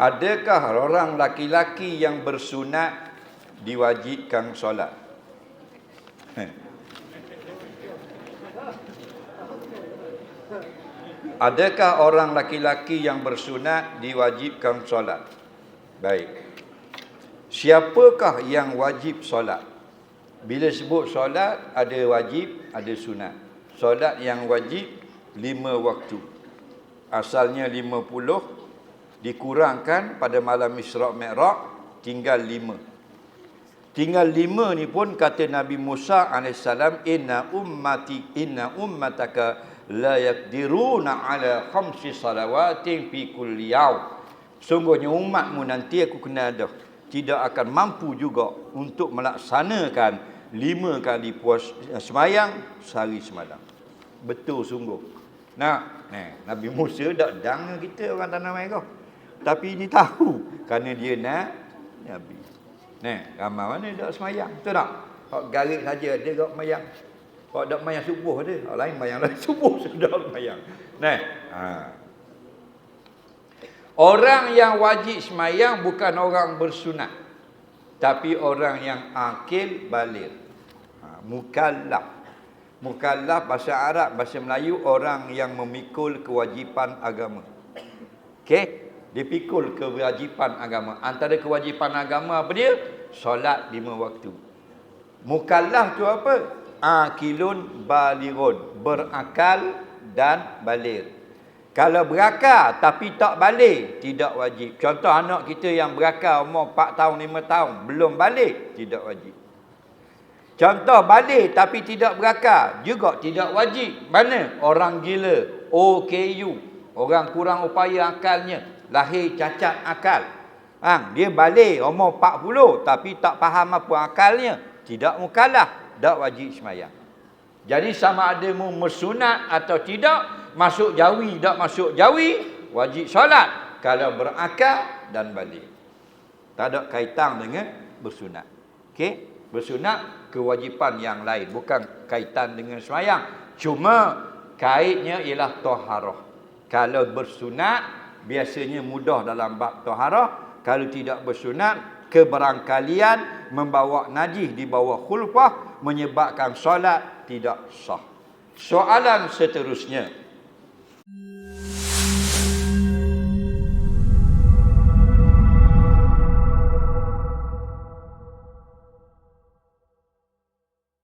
Adakah orang laki-laki yang bersunat diwajibkan solat? Adakah orang laki-laki yang bersunat diwajibkan solat? Baik. Siapakah yang wajib solat? Bila sebut solat, ada wajib, ada sunat. Solat yang wajib, lima waktu. Asalnya lima puluh, dikurangkan pada malam Isra' Mi'raj, tinggal lima. Tinggal lima ni pun kata Nabi Musa AS, Inna ummati, inna ummataka la yakdiruna ala khamsi salawatin fi kulli. Sungguhnya umatmu nanti aku kena ada tidak akan mampu juga untuk melaksanakan lima kali puas semayang sehari semalam. Betul sungguh. Nah, nah Nabi Musa tak dang kita orang tanah merah. Tapi ini tahu kerana dia nak Nabi. Nah, ramai mana tak semayang, betul tak? Hak garik saja dia gak semayang. Kalau tak mayang subuh ada. Orang lain mayang lain subuh sudah mayang. Nah. Ha. Orang yang wajib semayang bukan orang bersunat. Tapi orang yang akil balik. Ha. Mukallaf. Mukallaf bahasa Arab, bahasa Melayu orang yang memikul kewajipan agama. Okey? Dipikul kewajipan agama. Antara kewajipan agama apa dia? Solat lima waktu. Mukallaf tu apa? Akilun balirun. Berakal dan balir. Kalau berakal tapi tak balik, tidak wajib. Contoh anak kita yang berakal umur 4 tahun, 5 tahun, belum balik, tidak wajib. Contoh balik tapi tidak berakal, juga tidak wajib. Mana? Orang gila, OKU. Orang kurang upaya akalnya, lahir cacat akal. Ha, dia balik umur 40 tapi tak faham apa akalnya, tidak mukalah, tak wajib semayang. Jadi sama ada mu bersunat atau tidak, masuk jawi tak masuk jawi wajib solat. Kalau berakal dan balik. Tak ada kaitan dengan bersunat. Okey? Bersunat kewajipan yang lain. Bukan kaitan dengan semayang. Cuma kaitnya ialah taharah kalau bersunat biasanya mudah dalam bab taharah. Kalau tidak bersunat keberangkalian membawa najis di bawah khulfah menyebabkan solat tidak sah. Soalan seterusnya